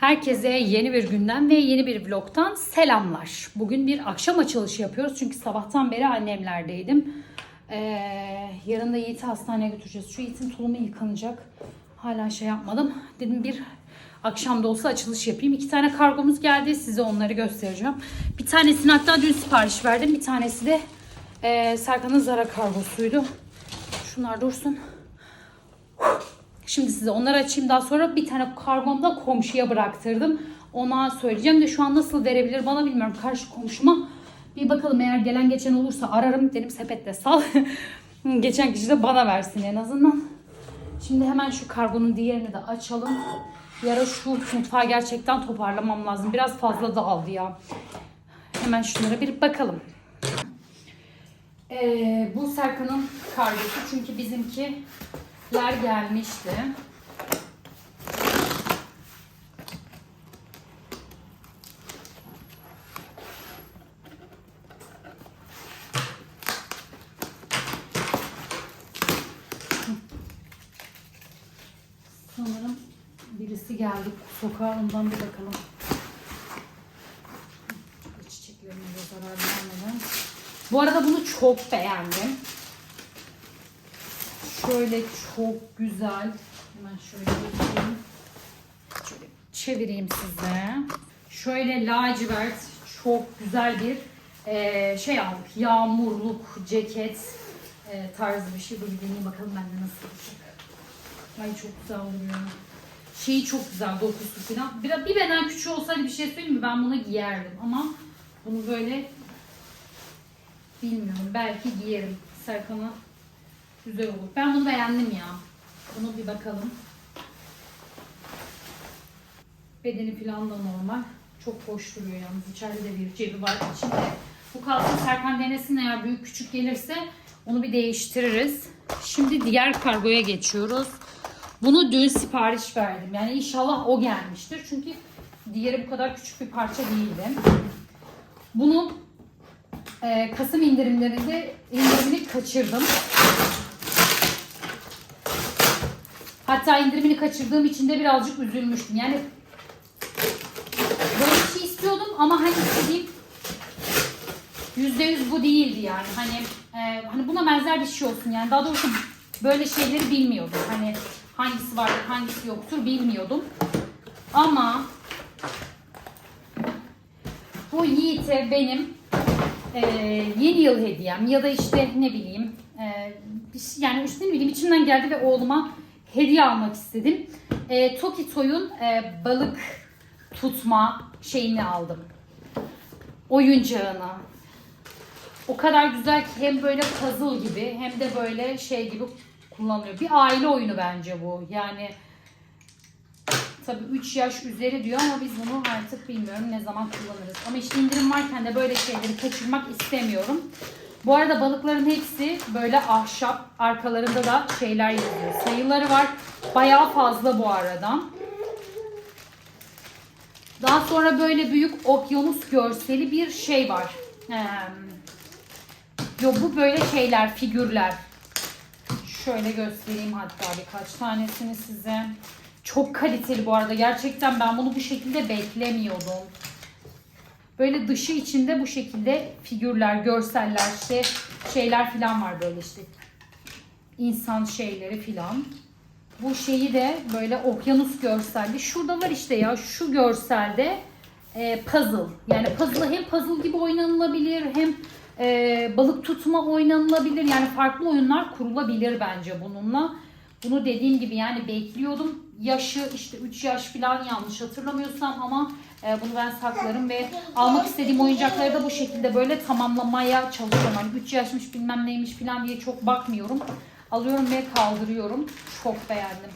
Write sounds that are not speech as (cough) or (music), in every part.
Herkese yeni bir günden ve yeni bir vlogtan selamlar. Bugün bir akşam açılışı yapıyoruz çünkü sabahtan beri annemlerdeydim. Ee, yarın da Yiğit'i hastaneye götüreceğiz. Şu Yiğit'in tulumu yıkanacak. Hala şey yapmadım. Dedim bir akşam da olsa açılış yapayım. İki tane kargomuz geldi. Size onları göstereceğim. Bir tanesini hatta dün sipariş verdim. Bir tanesi de e, Serkan'ın Zara kargosuydu. Şunlar dursun. Şimdi size onları açayım. Daha sonra bir tane kargomu da komşuya bıraktırdım. Ona söyleyeceğim de şu an nasıl verebilir bana bilmiyorum. Karşı komşuma bir bakalım eğer gelen geçen olursa ararım. Dedim sepette sal. (laughs) geçen kişi de bana versin en azından. Şimdi hemen şu kargonun diğerini de açalım. Yara şu mutfağı gerçekten toparlamam lazım. Biraz fazla dağıldı ya. Hemen şunlara bir bakalım. Ee, bu Serkan'ın kargosu çünkü bizimkiler gelmişti. Sanırım birisi geldi sokağa ondan bir bakalım. Çiçeklerine de zarar vermeden. Bu arada bunu çok beğendim. Şöyle çok güzel. Hemen şöyle getireyim. Şöyle çevireyim size. Şöyle lacivert çok güzel bir eee, şey aldık. Yağmurluk, ceket eee, tarzı bir şey. Dur bir bakalım bende nasıl olacak. Ay çok güzel duruyor. Şeyi çok güzel dokusu falan. Bir, bir beden küçüğü olsaydı bir şey söyleyeyim mi? Ben bunu giyerdim ama bunu böyle bilmiyorum. Belki giyerim. Serkan'a güzel olur. Ben bunu beğendim ya. Bunu bir bakalım. Bedeni falan da normal. Çok hoş duruyor yalnız. İçeride de bir cebi var. İçinde bu kalsın Serkan denesin eğer büyük küçük gelirse onu bir değiştiririz. Şimdi diğer kargoya geçiyoruz. Bunu dün sipariş verdim. Yani inşallah o gelmiştir. Çünkü diğeri bu kadar küçük bir parça değildi. Bunun e, Kasım indirimlerinde indirimini kaçırdım. Hatta indirimini kaçırdığım için de birazcık üzülmüştüm. Yani böyle bir şey istiyordum ama hani istediğim yüzde yüz bu değildi yani. Hani e, hani buna benzer bir şey olsun yani. Daha doğrusu böyle şeyleri bilmiyordum. Hani hangisi vardır hangisi yoktur bilmiyordum. Ama bu Yiğit'e benim e, yeni yıl hediyem ya da işte ne bileyim e, şey- yani işte ne bileyim içimden geldi ve oğluma hediye almak istedim. E, Tokitoy'un e, balık tutma şeyini aldım. Oyuncağını. O kadar güzel ki hem böyle puzzle gibi hem de böyle şey gibi kullanılıyor. Bir aile oyunu bence bu. Yani Tabii 3 yaş üzeri diyor ama biz bunu artık bilmiyorum ne zaman kullanırız. Ama işte indirim varken de böyle şeyleri kaçırmak istemiyorum. Bu arada balıkların hepsi böyle ahşap. Arkalarında da şeyler yazıyor. Sayıları var. Bayağı fazla bu arada. Daha sonra böyle büyük okyanus görseli bir şey var. Ee, yo bu böyle şeyler, figürler. Şöyle göstereyim hatta birkaç tanesini size. Çok kaliteli bu arada. Gerçekten ben bunu bu şekilde beklemiyordum. Böyle dışı içinde bu şekilde figürler, görseller, işte şeyler falan var böyle işte. İnsan şeyleri falan. Bu şeyi de böyle okyanus görselli. Şurada var işte ya şu görselde e, puzzle. Yani puzzle hem puzzle gibi oynanılabilir hem e, balık tutma oynanılabilir. Yani farklı oyunlar kurulabilir bence bununla. Bunu dediğim gibi yani bekliyordum. Yaşı işte 3 yaş falan yanlış hatırlamıyorsam ama e, bunu ben saklarım ve almak istediğim oyuncakları da bu şekilde böyle tamamlamaya çalışıyorum. Hani 3 yaşmış bilmem neymiş falan diye çok bakmıyorum. Alıyorum ve kaldırıyorum. Çok beğendim.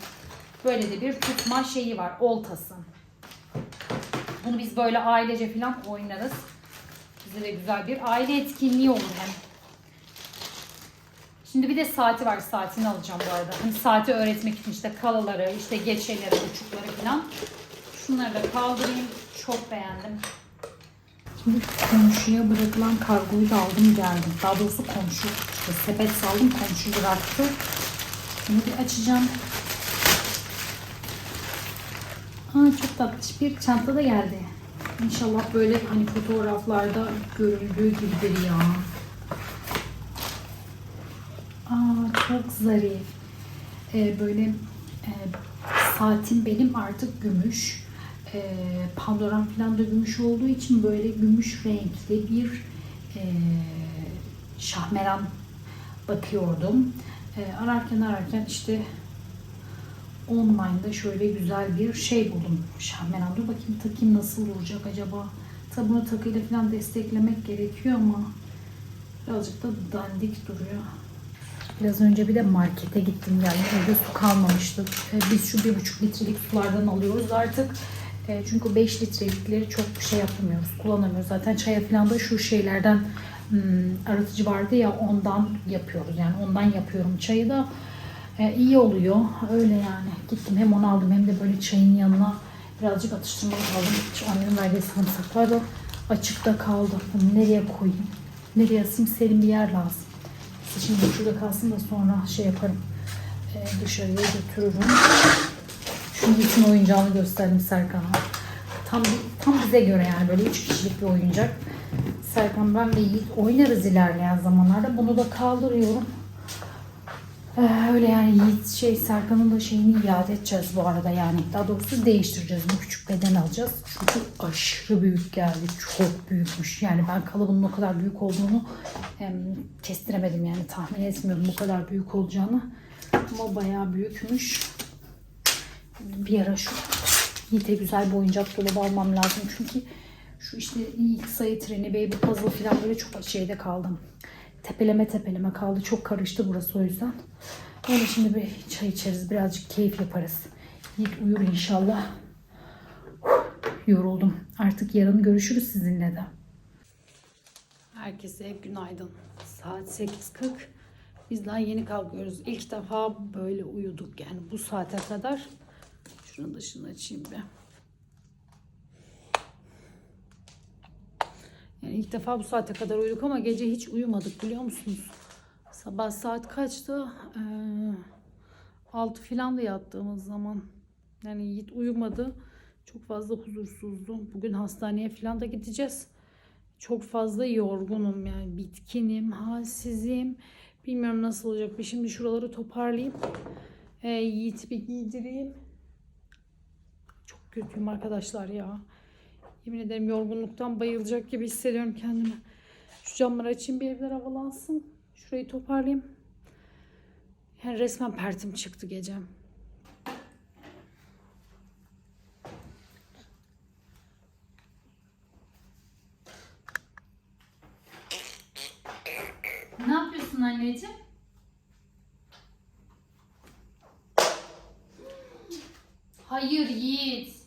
Böyle de bir tutma şeyi var. Oltası. Bunu biz böyle ailece falan oynarız. Bize de güzel bir aile etkinliği olur hem. Şimdi bir de saati var. Saatini alacağım bu arada. Hani saati öğretmek için işte kalaları, işte geçeleri, buçukları falan. Şunları da kaldırayım. Çok beğendim. Şimdi komşuya bırakılan kargoyu da aldım geldim. Daha doğrusu komşu. İşte sepet saldım komşu bıraktı. Bunu bir açacağım. Aa, çok tatlış bir çanta da geldi. İnşallah böyle hani fotoğraflarda görüldüğü gibidir ya. Aa, çok zarif. Ee, böyle e, saatim benim artık gümüş. Ee, Pandora'm falan da gümüş olduğu için böyle gümüş renkli bir e, şahmeran bakıyordum. Ee, ararken ararken işte online'da şöyle güzel bir şey buldum. Şahmeran dur bakayım takayım nasıl duracak acaba. Tabi bunu takıyla falan desteklemek gerekiyor ama birazcık da dandik duruyor. Biraz önce bir de markete gittim geldim. Evde su kalmamıştı. Ee, Biz şu bir buçuk litrelik sulardan alıyoruz artık. Ee, Çünkü 5 litrelikleri çok şey yapamıyoruz, kullanamıyoruz. Zaten çaya falan da şu şeylerden hmm, aratıcı vardı ya ondan yapıyoruz. Yani ondan yapıyorum çayı da. Ee, iyi oluyor. Öyle yani. Gittim hem onu aldım hem de böyle çayın yanına birazcık atıştırmalık aldım. Şu annemin verdiği sarımsaklar da açıkta kaldı. Bunu nereye koyayım? Nereye asayım? Serin bir yer lazım. Şimdi şurada kalsın da sonra şey yaparım. Ee, dışarıya götürürüm. Şu Yiğit'in oyuncağını gösterdim Serkan'a. Tam, tam bize göre yani böyle üç kişilik bir oyuncak. Serkan ben ve Yiğit oynarız ilerleyen zamanlarda. Bunu da kaldırıyorum. Ee, öyle yani Yiğit şey Serkan'ın da şeyini iade edeceğiz bu arada yani. Daha doğrusu değiştireceğiz. Bu küçük beden alacağız. Çünkü aşırı büyük geldi. Çok büyükmüş. Yani ben kalıbının o kadar büyük olduğunu em, kestiremedim yani. Tahmin etmiyordum bu kadar büyük olacağını. Ama bayağı büyükmüş. Bir ara şu Yiğit'e güzel bir oyuncak dolabı almam lazım. Çünkü şu işte ilk sayı treni, baby puzzle falan böyle çok şeyde kaldım. Tepeleme tepeleme kaldı. Çok karıştı burası o yüzden. Öyle şimdi bir çay içeriz. Birazcık keyif yaparız. Yiğit uyur inşallah. Yoruldum. Artık yarın görüşürüz sizinle de. Herkese günaydın. Saat 8.40. Biz daha yeni kalkıyoruz. İlk defa böyle uyuduk yani bu saate kadar. Şunun dışını açayım bir. Yani ilk defa bu saate kadar uyuduk ama gece hiç uyumadık biliyor musunuz? Sabah saat kaçtı? Ee, 6 filan da yattığımız zaman. Yani Yiğit uyumadı. Çok fazla huzursuzdu. Bugün hastaneye filan da gideceğiz. Çok fazla yorgunum yani bitkinim, halsizim. Bilmiyorum nasıl olacak. Bir şimdi şuraları toparlayayım. Ee, Yiğit'i bir giydireyim. Kötüyüm arkadaşlar ya. Yemin ederim yorgunluktan bayılacak gibi hissediyorum kendimi. Şu camları açayım bir evler havalansın. Şurayı toparlayayım. Yani resmen pertim çıktı gece. Ne yapıyorsun anneciğim? Hayır Yiğit.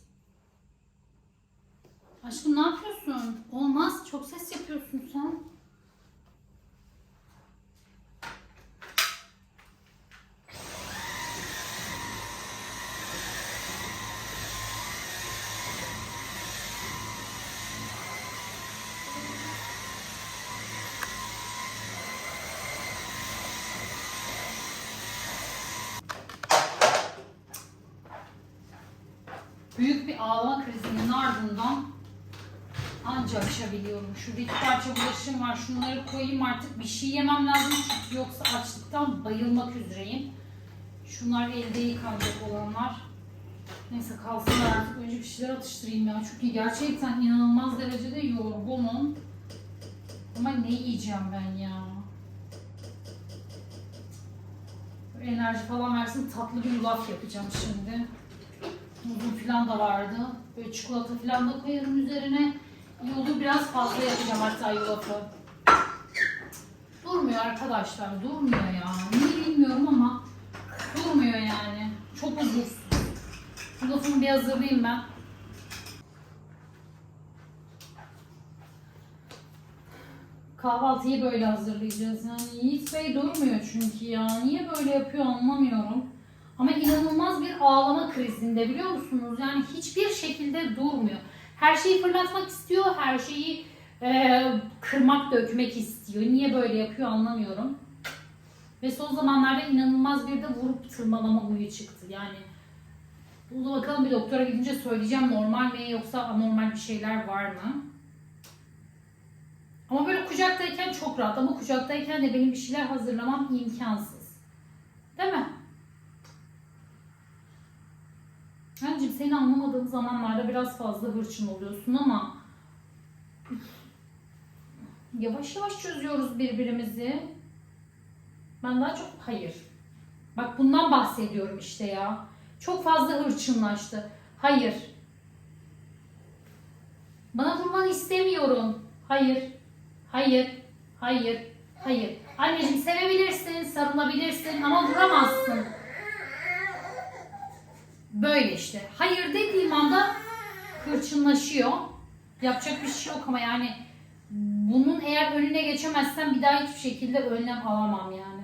Aşkım ne yapıyorsun? Olmaz. Çok ses yapıyorsun sen. Büyük bir ağlama krizinin ardından Anca açabiliyorum. Şurada iki parça bulaşığım var. Şunları koyayım artık. Bir şey yemem lazım. Çünkü yoksa açlıktan bayılmak üzereyim. Şunlar elde yıkanacak olanlar. Neyse kalsınlar artık. Önce bir şeyler atıştırayım ya. Çünkü gerçekten inanılmaz derecede yorgunum. Ama ne yiyeceğim ben ya? Böyle enerji falan versin tatlı bir yulaf yapacağım şimdi. Muzum falan da vardı. Böyle çikolata falan da koyarım üzerine. İyi olur biraz fazla yapacağım hatta yulafı. Durmuyor arkadaşlar, durmuyor ya. Niye bilmiyorum ama durmuyor yani. Çok huzursuz. Yulafımı bir hazırlayayım ben. Kahvaltıyı böyle hazırlayacağız. Yani Yiğit Bey durmuyor çünkü ya. Niye böyle yapıyor anlamıyorum. Ama inanılmaz bir ağlama krizinde biliyor musunuz? Yani hiçbir şekilde durmuyor. Her şeyi fırlatmak istiyor, her şeyi e, kırmak, dökmek istiyor. Niye böyle yapıyor anlamıyorum. Ve son zamanlarda inanılmaz bir de vurup tırmalama huyu çıktı. Yani Bunu bakalım bir doktora gidince söyleyeceğim normal mi yoksa anormal bir şeyler var mı? Ama böyle kucaktayken çok rahat ama kucaktayken de benim bir şeyler hazırlamam imkansız. Değil mi? Anneciğim seni anlamadığım zamanlarda biraz fazla hırçın oluyorsun ama yavaş yavaş çözüyoruz birbirimizi. Ben daha çok hayır. Bak bundan bahsediyorum işte ya. Çok fazla hırçınlaştı. Hayır. Bana vurmanı istemiyorum. Hayır. Hayır. Hayır. Hayır. Anneciğim sevebilirsin, sarılabilirsin ama vuramazsın. Böyle işte. Hayır dediğim anda hırçınlaşıyor. Yapacak bir şey yok ama yani bunun eğer önüne geçemezsem bir daha hiçbir şekilde önlem alamam yani.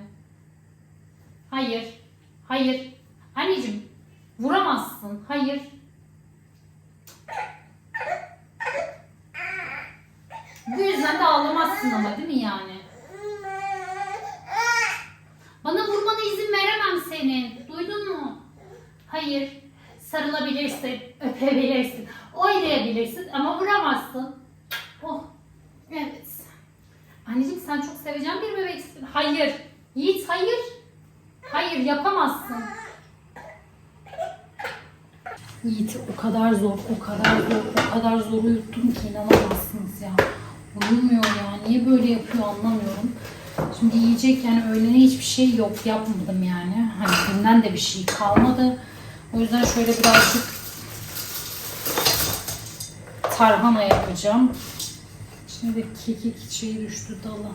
Hayır. Hayır. Anneciğim vuramazsın. Hayır. Bu yüzden de ağlamazsın ama değil mi yani? Bana vurmana izin veremem senin. Duydun mu? Hayır. Sarılabilirsin, öpebilirsin, oynayabilirsin ama vuramazsın. Oh. Evet. Anneciğim sen çok seveceğim bir bebeksin. Hayır. Yiğit hayır. Hayır yapamazsın. Yiğit'i o kadar zor, o kadar zor, o kadar zor uyuttum ki inanamazsınız ya. Uyumuyor ya. Niye böyle yapıyor anlamıyorum. Şimdi yiyecek yani öğlene hiçbir şey yok. Yapmadım yani. Hani dünden de bir şey kalmadı. O yüzden şöyle birazcık tarhana yapacağım. Şimdi kekik şeyi düştü dala.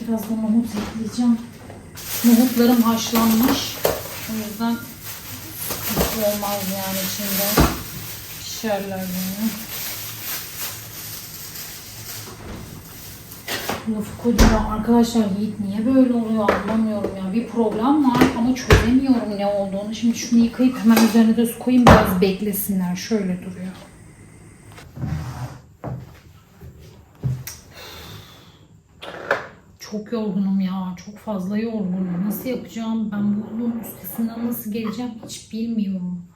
Biraz da nohut ekleyeceğim. Nohutlarım haşlanmış. O yüzden olmaz yani içinde. Pişerler yani. Lafı kocaman. Arkadaşlar Yiğit niye böyle oluyor anlamıyorum ya. Bir problem var ama çözemiyorum ne olduğunu. Şimdi şunu yıkayıp hemen üzerine de su koyayım biraz beklesinler. Şöyle duruyor. Çok yorgunum ya. Çok fazla yorgunum. Nasıl yapacağım? Ben bunun üstesinden nasıl geleceğim hiç bilmiyorum.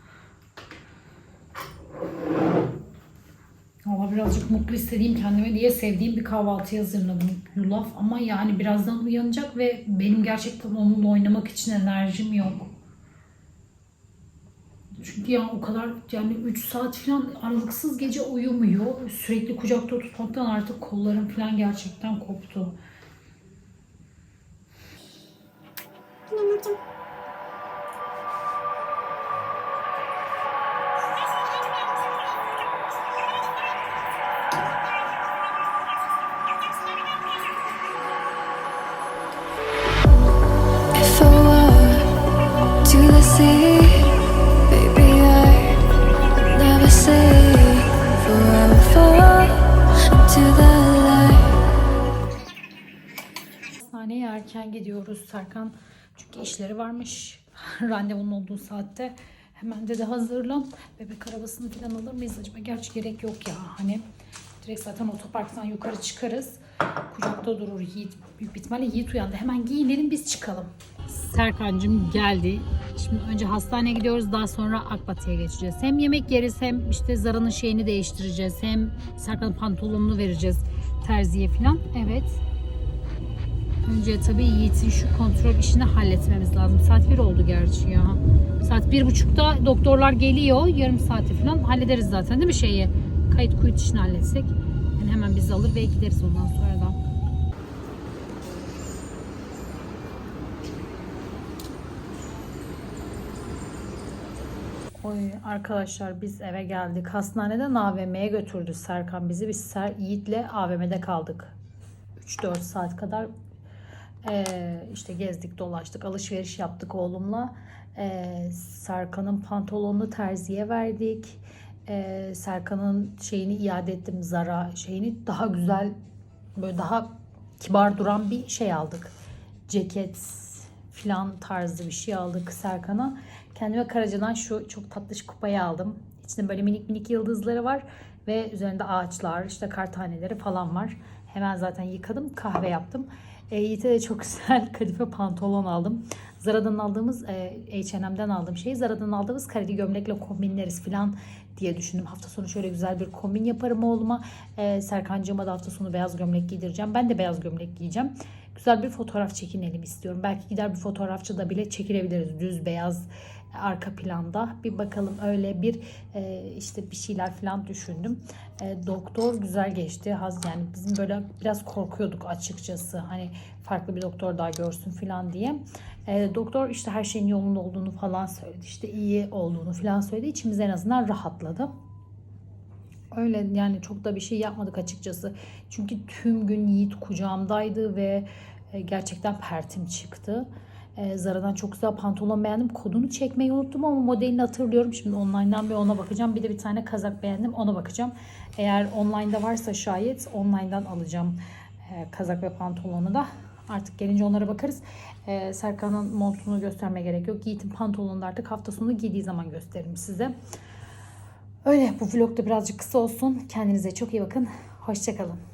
Valla birazcık mutlu istediğim kendime diye sevdiğim bir kahvaltı hazırladım. Yulaf ama yani birazdan uyanacak ve benim gerçekten onunla oynamak için enerjim yok. Çünkü ya o kadar yani 3 saat falan aralıksız gece uyumuyor. Sürekli kucakta tutmaktan artık kollarım falan gerçekten koptu. If Serkan. Çünkü işleri varmış. (laughs) Randevunun olduğu saatte. Hemen dedi hazırlan. Bebek arabasını falan alır mıyız acaba? Gerçi gerek yok ya. Hani direkt zaten otoparktan yukarı çıkarız. Kucakta durur Yiğit. Büyük bir ihtimalle Yiğit uyandı. Hemen giyinelim biz çıkalım. Serkan'cığım geldi. Şimdi önce hastaneye gidiyoruz. Daha sonra Akbatı'ya geçeceğiz. Hem yemek yeriz hem işte Zara'nın şeyini değiştireceğiz. Hem Serkan'ın pantolonunu vereceğiz terziye falan. Evet. Önce tabii Yiğit'in şu kontrol işini halletmemiz lazım. Saat 1 oldu gerçi ya. Saat bir buçukta doktorlar geliyor. Yarım saati falan hallederiz zaten değil mi şeyi? Kayıt kuyut işini halletsek. Yani hemen bizi alır ve gideriz ondan sonra da. Oy arkadaşlar biz eve geldik. Hastaneden AVM'ye götürdü Serkan bizi. Biz Ser Yiğit'le AVM'de kaldık. 3-4 saat kadar ee, işte gezdik dolaştık alışveriş yaptık oğlumla. Ee, Serkan'ın pantolonunu terziye verdik. Ee, Serkan'ın şeyini iade ettim Zara şeyini daha güzel böyle daha kibar duran bir şey aldık. Ceket filan tarzı bir şey aldık Serkan'a. Kendime Karaca'dan şu çok tatlış kupayı aldım. İçinde böyle minik minik yıldızları var ve üzerinde ağaçlar, işte kar taneleri falan var. Hemen zaten yıkadım, kahve yaptım. E, Yiğit'e de çok (laughs) güzel kadife pantolon aldım. Zara'dan aldığımız, e, H&M'den aldığım şeyi Zara'dan aldığımız kareli gömlekle kombinleriz falan diye düşündüm. Hafta sonu şöyle güzel bir kombin yaparım oğluma. E, Serkancığıma da hafta sonu beyaz gömlek giydireceğim. Ben de beyaz gömlek giyeceğim. Güzel bir fotoğraf çekinelim istiyorum. Belki gider bir fotoğrafçıda bile çekilebiliriz. Düz beyaz arka planda. Bir bakalım öyle bir e, işte bir şeyler falan düşündüm. E, doktor güzel geçti. Haz yani bizim böyle biraz korkuyorduk açıkçası. Hani farklı bir doktor daha görsün falan diye. E, doktor işte her şeyin yolunda olduğunu falan söyledi. İşte iyi olduğunu falan söyledi. İçimiz en azından rahatladı. Öyle yani çok da bir şey yapmadık açıkçası. Çünkü tüm gün Yiğit kucağımdaydı ve e, gerçekten pertim çıktı. E, Zara'dan çok güzel pantolon beğendim. Kodunu çekmeyi unuttum ama modelini hatırlıyorum. Şimdi online'dan bir ona bakacağım. Bir de bir tane kazak beğendim. Ona bakacağım. Eğer online'da varsa şayet online'dan alacağım e, kazak ve pantolonu da. Artık gelince onlara bakarız. E, Serkan'ın montunu göstermeye gerek yok. Yiğit'in pantolonunu da artık hafta sonu giydiği zaman gösteririm size. Öyle bu vlog da birazcık kısa olsun. Kendinize çok iyi bakın. Hoşçakalın.